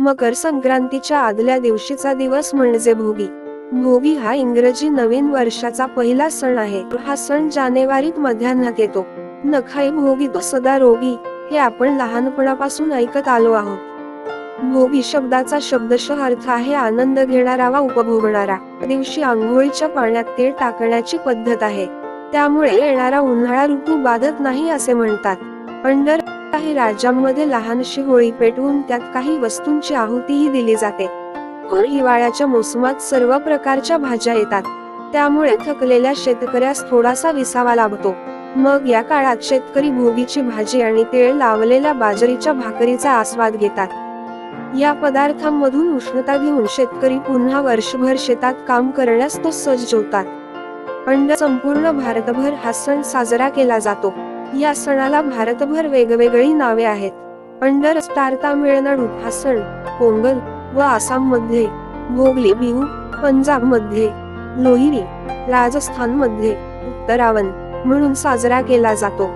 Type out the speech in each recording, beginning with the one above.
मकर संक्रांतीच्या आदल्या दिवशीचा दिवस म्हणजे भोगी. भोगी हा इंग्रजी नवीन वर्षाचा पहिला सण आहे. हा सण जानेवारीत मध्यान्हात येतो. नखाई भोगी तो सदा रोगी हे आपण लहानपणापासून ऐकत आलो आहोत. भोगी शब्दाचा शब्दशः अर्थ आहे आनंद घेणारा वा उपभोगणारा. दिवशी आंघोळीच्या पाण्यात तेल टाकण्याची पद्धत आहे. त्यामुळे येणारा उन्हाळा ऋतू बाधत नाही असे म्हणतात. अंडर काही राज्यांमध्ये लहानशी होळी पेटवून त्यात काही वस्तूंची आहुतीही दिली जाते. पण हिवाळ्याच्या मोसमात सर्व प्रकारच्या भाज्या येतात. त्यामुळे थकलेल्या शेतकऱ्यास थोडासा विसावा लाभतो मग या काळात शेतकरी भोगीची भाजी आणि तेल लावलेल्या बाजरीच्या भाकरीचा आस्वाद घेतात. या पदार्थांमधून उष्णता घेऊन शेतकरी पुन्हा वर्षभर शेतात काम करण्यास तो सज्ज होतात. पण संपूर्ण भारतभर हा सण साजरा केला जातो. या सणाला भारतभर वेगवेगळी नावे आहेत. पंढर स्टार तामिळनाडू हा सण पोंगल व आसाममध्ये भोगली बिहू पंजाबमध्ये लोहिरी राजस्थानमध्ये उत्तरावन म्हणून साजरा केला जातो.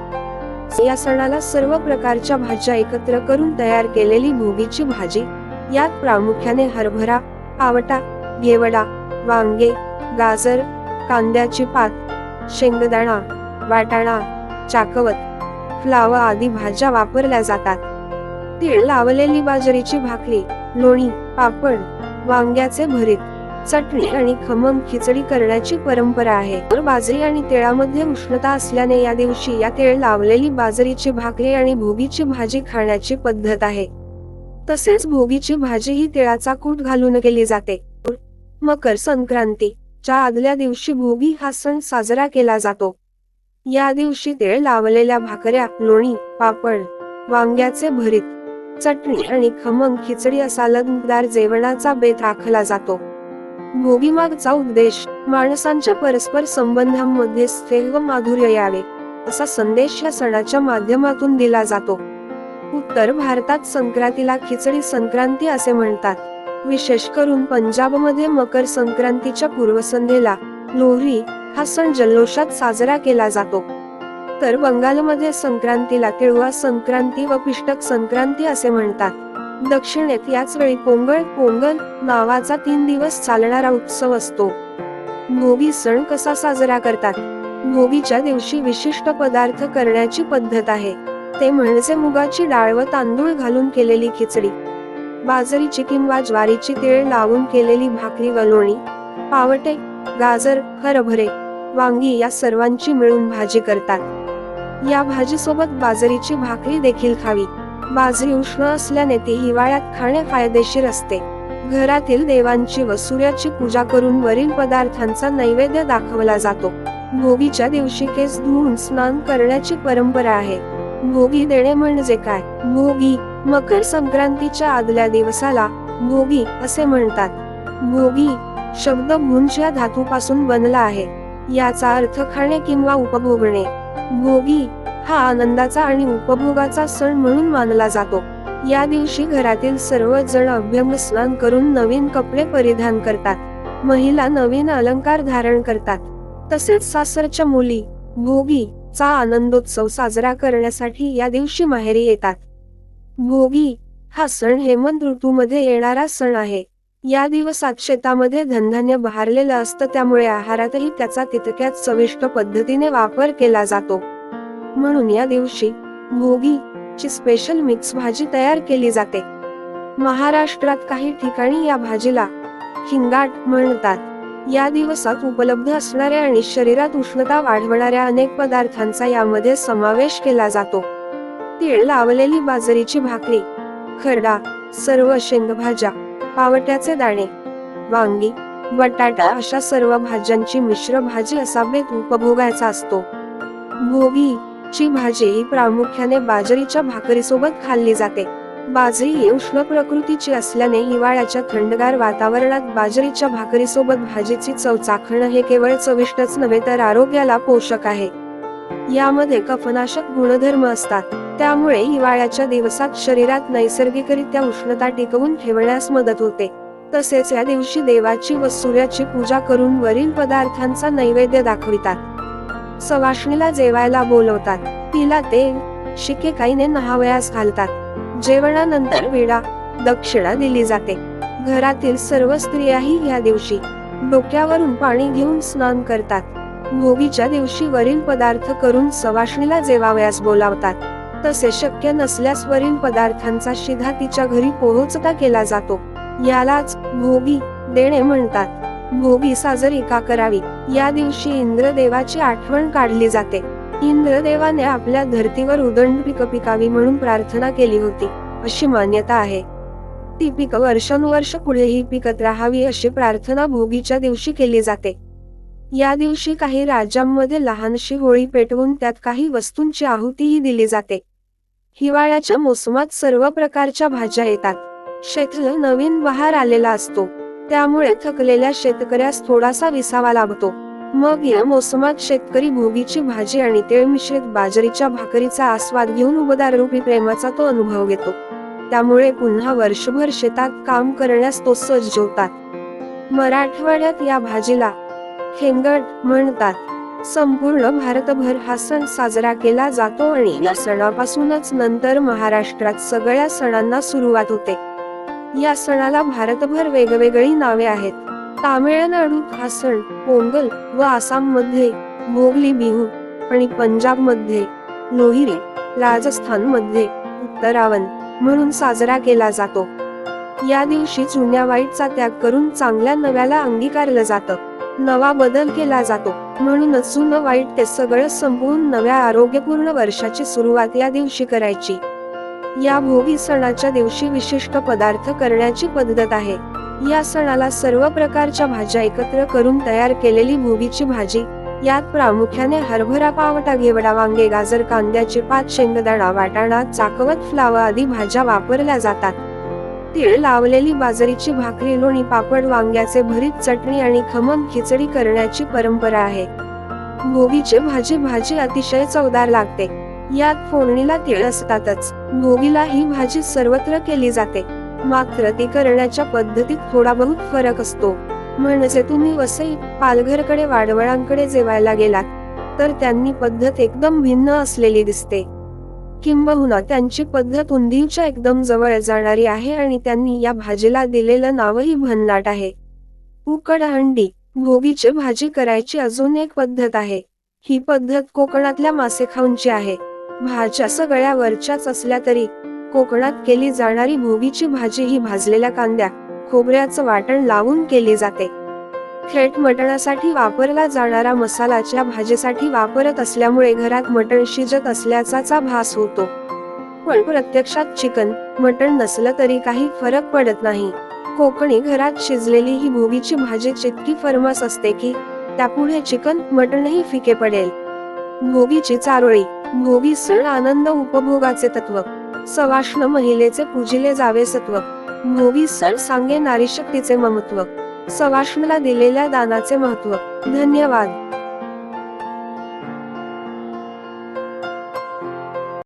या सणाला सर्व प्रकारच्या भाज्या एकत्र करून तयार केलेली भोगीची भाजी यात प्रामुख्याने हरभरा पावटा घेवडा वांगे गाजर कांद्याची पात शेंगदाणा वाटाणा चाकवत. फ्लावर आदी भाज्या वापरल्या जातात. तीळ लावलेली बाजरीची भाकरी लोणी पापड वांग्याचे भरीत चटणी आणि खमंग खिचडी करण्याची परंपरा आहे. तर बाजरी आणि तेळामध्ये उष्णता असल्याने या दिवशी या तेळ लावलेली बाजरीची भाकरी आणि भोगीची भाजी खाण्याची पद्धत आहे. तसेच भोगीची भाजी ही तिळाचा कूट घालून केली जाते. मकर संक्रांती च्या आदल्या दिवशी भोगी हा सण साजरा केला जातो. या दिवशी तेळ लावलेल्या भाकऱ्या लोणी पापड वांग्याचे भरीत चटणी आणि खमंग खिचडी असा लग्नदार जेवणाचा बेत राखला जातो. भोगीमागचा उद्देश माणसांच्या परस्पर संबंधांमध्ये स्थैर्य व माधुर्य यावे असा संदेश या सणाच्या माध्यमातून दिला जातो. उत्तर भारतात संक्रांतीला खिचडी संक्रांती असे म्हणतात. विशेष करून पंजाबमध्ये मकर संक्रांतीच्या पूर्वसंध्येला लोहरी हा सण जल्लोषात साजरा केला जातो. तर बंगालमध्ये संक्रांतीला तिळवा संक्रांती व पिष्टक संक्रांती असे म्हणतात. दक्षिणेत याच वेळी पोंगळ पोंगल नावाचा तीन दिवस चालणारा उत्सव असतो. भोगी सण कसा साजरा करतात? भोगीच्या दिवशी विशिष्ट पदार्थ करण्याची पद्धत आहे. ते म्हणजे मुगाची डाळ व तांदूळ घालून केलेली खिचडी. बाजरीची किंवा ज्वारीची तेळ लावून केलेली भाकरी व लोणी. पावटे गाजर हरभरे वांगी या सर्वांची मिळून भाजी करतात. या भाजीसोबत बाजरीची भाकरी देखील खावी. बाजरी उष्ण असल्याने ती हिवाळ्यात खाणे फायदेशीर असते. घरातील देवांची व सूर्याची पूजा करून वरील पदार्थांचा नैवेद्य दाखवला जातो. भोगीच्या दिवशी केस धुवून स्नान करण्याची परंपरा आहे. भोगी देणे म्हणजे काय? भोगी मकर संक्रांतीच्या आदल्या दिवसाला भोगी असे म्हणतात. भोगी शब्द भुंज या धातूपासून बनला आहे. याचा अर्थ खाणे किंवा उपभोगणे. भोगी हा आनंदाचा आणि उपभोगाचा सण म्हणून मानला जातो. या दिवशी घरातील सर्व जण अभ्यंग स्नान करून नवीन कपडे परिधान करतात. महिला नवीन अलंकार धारण करतात. तसेच सासरच्या मुली भोगी चा आनंदोत्सव साजरा करण्यासाठी या दिवशी माहेरी येतात. भोगी हा सण हेमंत ऋतूमध्ये येणारा सण आहे. या दिवसात शेतामध्ये धनधान्य बहारलेलं असतं त्यामुळे आहारातही त्याचा तितक्याच चविष्ट पद्धतीने वापर केला जातो. म्हणून या दिवशी भोगी ची स्पेशल मिक्स भाजी तयार केली जाते. महाराष्ट्रात काही ठिकाणी या भाजीला हिंगाट म्हणतात. या दिवसात उपलब्ध असणाऱ्या आणि शरीरात उष्णता वाढवणाऱ्या अनेक पदार्थांचा यामध्ये समावेश केला जातो. तीळ लावलेली बाजरीची भाकरी खरडा सर्व शेंगभाज्या पावट्याचे दाणे वांगी बटाटा अशा सर्व भाज्यांची मिश्र भाजी असा बेत उपभोगायचा असतो. भोगी ची भाजी ही प्रामुख्याने बाजरीच्या भाकरीसोबत खाल्ली जाते. बाजरी ही उष्ण प्रकृतीची असल्याने हिवाळ्याच्या थंडगार वातावरणात बाजरीच्या भाकरीसोबत भाजीची चव चाखणं हे केवळ चविष्टच नव्हे तर आरोग्याला पोषक आहे. यामध्ये कफनाशक गुणधर्म असतात. त्यामुळे हिवाळ्याच्या दिवसात शरीरात नैसर्गिकरित्या उष्णता टिकवून ठेवण्यास मदत होते. तसेच या दिवशी देवाची व सूर्याची पूजा करून वरील पदार्थांचा नैवेद्य दाखवितात. सवाष्णीला जेवायला बोलवतात. तिला ते शिकेकाईने नहावयास घालतात. जेवणानंतर विडा दक्षिणा दिली जाते. घरातील सर्व स्त्रियाही या दिवशी डोक्यावरून पाणी घेऊन स्नान करतात. भोगीच्या दिवशी वरील पदार्थ करून सवाष्णीला जेवावयास बोलावतात. तसे शक्य नसल्यास वरील पदार्थांचा शिधा तिच्या घरी पोहोचता केला जातो. यालाच भोगी देणे म्हणतात. भोगी साजरी का करावी? या दिवशी इंद्रदेवाची आठवण काढली जाते. इंद्रदेवाने आपल्या धर्तीवर उदंड पिक पिकावी म्हणून प्रार्थना केली होती. अशी मान्यता आहे. ती पिक वर्षानुवर्ष पुढेही पिकत राहावी अशी प्रार्थना भोगीच्या दिवशी केली जाते. या दिवशी काही राज्यांमध्ये लहानशी होळी पेटवून त्यात काही वस्तूंची आहुतीही दिली जाते. हिवाळ्याच्या मोसमात सर्व प्रकारच्या भाज्या येतात. शेतल नवीन बहार आलेला असतो. त्यामुळे थकलेल्या शेतकऱ्यास थोडासा विसावा लाभतो मग या मोसमात शेतकरी भोगीची भाजी आणि तेळ मिश्रित बाजरीच्या भाकरीचा आस्वाद घेऊन उबदार रूपी प्रेमाचा तो अनुभव घेतो. त्यामुळे पुन्हा वर्षभर शेतात काम करण्यास तो सज्ज होतात मराठवाड्यात या भाजीला खेंगड म्हणतात. संपूर्ण भारतभर हा सण साजरा केला जातो आणि या सणापासूनच नंतर महाराष्ट्रात सगळ्या सणांना सुरुवात होते. या सणाला भारतभर वेगवेगळी नावे आहेत. तामिळनाडूत हा सण पोंगल व आसाममध्ये भोगली बिहू आणि पंजाबमध्ये लोहिरी राजस्थानमध्ये उत्तरावन उत्तरावण म्हणून साजरा केला जातो. या दिवशी जुन्या वाईटचा त्याग करून चांगल्या नव्याला अंगीकारलं जातं. नवा बदल केला जातो. म्हणूनच जुनं वाईट ते सगळं संपवून नव्या आरोग्यपूर्ण वर्षाची सुरुवात या दिवशी करायची. या भोगी सणाच्या दिवशी विशिष्ट पदार्थ करण्याची पद्धत आहे. या सणाला सर्व प्रकारच्या भाज्या एकत्र करून तयार केलेली भोगीची भाजी यात प्रामुख्याने हरभरा पावटा घेवडा वांगे गाजर कांद्याचे पात शेंगदाणा वाटाणा चाकवत फ्लावर आदी भाज्या वापरल्या जातात. तीळ लावलेली बाजरीची भाकरी लोणी पापड वांग्याचे भरीत चटणी आणि खमंग खिचडी करण्याची परंपरा आहे. भोगीचे भाजी भाजी अतिशय चवदार लागते. यात फोडणीला तीळ असतातच. भोगीला ही भाजी सर्वत्र केली जाते. मात्र ती करण्याच्या पद्धतीत थोडा बहुत फरक असतो. म्हणजे तुम्ही वसई पालघरकडे वाडवळांकडे जेवायला गेलात तर त्यांनी पद्धत एकदम भिन्न असलेली दिसते. किंबहुना त्यांची पद्धत उंदीरच्या एकदम जवळ जाणारी आहे आणि त्यांनी या भाजीला दिलेलं नावही भन्नाट आहे. उकड हंडी भोगीची भाजी करायची अजून एक पद्धत आहे. ही पद्धत कोकणातल्या मासेखाऊंची आहे. भाज्या सगळ्या वरच्याच असल्या तरी कोकणात केली जाणारी भोगीची भाजी ही भाजलेल्या कांद्या खोबऱ्याचं वाटण लावून केली जाते. थेट मटणासाठी वापरला जाणारा मसालाच्या भाजीसाठी वापरत असल्यामुळे घरात मटण शिजत असल्याचा भास होतो. पण प्रत्यक्षात चिकन मटण नसलं तरी काही फरक पडत नाही. कोकणी घरात शिजलेली ही भोगीची भाजी जितकी फरमस असते की त्यापुढे चिकन मटणही फिके पडेल. भोगीची चारोळी भोगी सण आनंद उपभोगाचे तत्व. सवाष्ण महिलेचे पूजिले जावे सत्व. भोगी सण सांगे नारीशक्तीचे ममत्व. सवाष्णला दिलेल्या दानाचे महत्त्व धन्यवाद.